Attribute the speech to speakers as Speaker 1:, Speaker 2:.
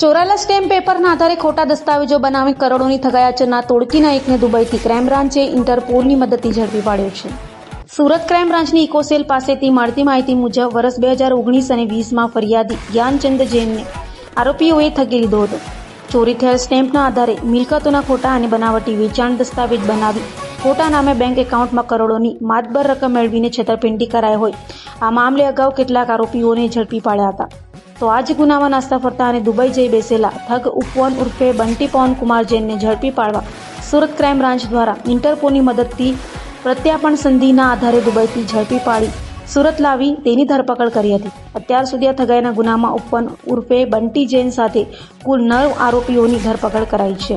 Speaker 1: ચોરાયેલા stamp પેપરના આધારે ખોટા દસ્તાવેજો બનાવી કરોડોની થગાયા આચરનાર તોડકીના એકને દુબઈથી ક્રાઇમ બ્રાન્ચે ઇન્ટરપોલની મદદથી ઝડપી પાડ્યો છે. સુરત ક્રાઇમ બ્રાન્ચની ઇકોસેલ પાસેથી મળતી માહિતી મુજબ વર્ષ બે હજાર ઓગણીસ અને વીસમાં ફરિયાદી જ્ઞાનચંદ જૈનને આરોપીઓએ થકી લીધો હતો. ચોરી થયેલ સ્ટેમ્પના આધારે મિલકતોના ખોટા અને બનાવટી વેચાણ દસ્તાવેજ બનાવી ખોટા નામે બેંક એકાઉન્ટમાં કરોડોની માતબર રકમ મેળવીને છેતરપિંડી કરાઈ હોય. આ મામલે અગાઉ કેટલાક આરોપીઓને ઝડપી પાડ્યા હતા. તો આ જ ગુનામાં નાસ્તા ફરતા અને દુબઈ જઈ બેસેલા થગ ઉપવન ઉર્ફે બંટી પવન કુમાર જૈનને ઝડપી પાડવા સુરત ક્રાઇમ બ્રાન્ચ દ્વારા ઇન્ટરપોલની મદદથી પ્રત્યાપણ સંધિના આધારે દુબઈથી ઝડપી પાડી સુરત લાવી તેની ધરપકડ કરી હતી. અત્યાર સુધી આ ઠગાઈના ગુનામાં ઉપવન ઉર્ફે બંટી જૈન સાથે કુલ નવ આરોપીઓની ધરપકડ કરાઈ છે.